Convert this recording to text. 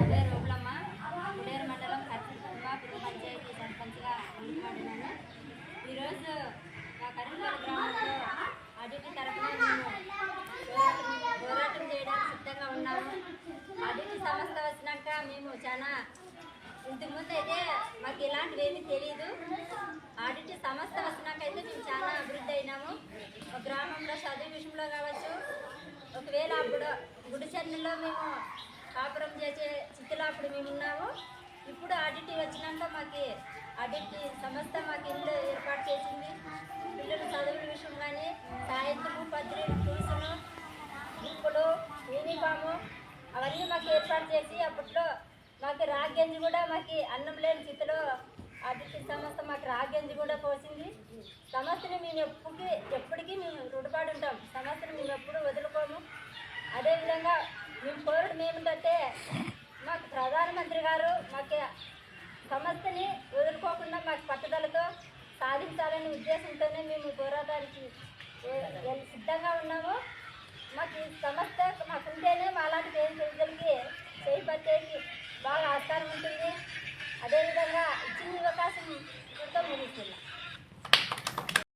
నా పేరు కుడేరు మండలం కచ్చితంగ పంచాయతీ సర్పంచ్గా ఎన్నుకోబడినాను ఈరోజు మా కరీంనగర్ గ్రామంలో అడిటి తరఫున మేము పోరాటం చేయడానికి సిద్ధంగా ఉన్నాము. అడిటి సంస్థ వచ్చినాక మేము చాలా ఇంతకుముందు అయితే మాకు ఇలాంటివి ఏమీ తెలియదు ఆడిట్ సంస్థ వచ్చినాక అయితే మేము చాలా అభివృద్ధి అయినాము. ఒక గ్రామంలో చదువు విషయంలో కావచ్చు ఒకవేళ అప్పుడు గుడిచెన్నలో మేము కాపురం చేసే స్థితిలో అప్పుడు మేము ఉన్నాము ఇప్పుడు ఆడిట్ వచ్చినాక మాకు ఆడిట్ సంస్థ మాకు ఇల్లు ఏర్పాటు చేసింది. పిల్లలు చదువుల విషయం కానీ సాయంత్రం పత్రి ట్యూషను బుక్కులు యూనిఫాము అవన్నీ మాకు ఏర్పాటు చేసి అప్పట్లో మాకు రాగంజి కూడా మాకు అన్నం లేని స్థితిలో ఆడిట్ సంస్థ మాకు రాగంజి కూడా పోసింది. సంస్థని మేము ఎప్పటికీ ఎప్పటికీ మేము రుణపడి ఉంటాం. సంస్థను మేము ఎప్పుడు వదులుకోము. అదేవిధంగా మేము కోరడం ఏమిటంటే మాకు ప్రధానమంత్రి గారు మాకు సమస్యని వదులుకోకుండా మాకు పట్టుదలతో సాధించాలనే ఉద్దేశంతోనే మేము పోరాటానికి సిద్ధంగా ఉన్నాము. మాకు ఈ సమస్య మాకుంటేనే మాలాంటి పేద ప్రజలకి చేపట్టేకి బాగా ఆస్కారం ఉంటుంది. అదేవిధంగా ఇచ్చిన అవకాశం ఎంతో ముగిస్తున్నాం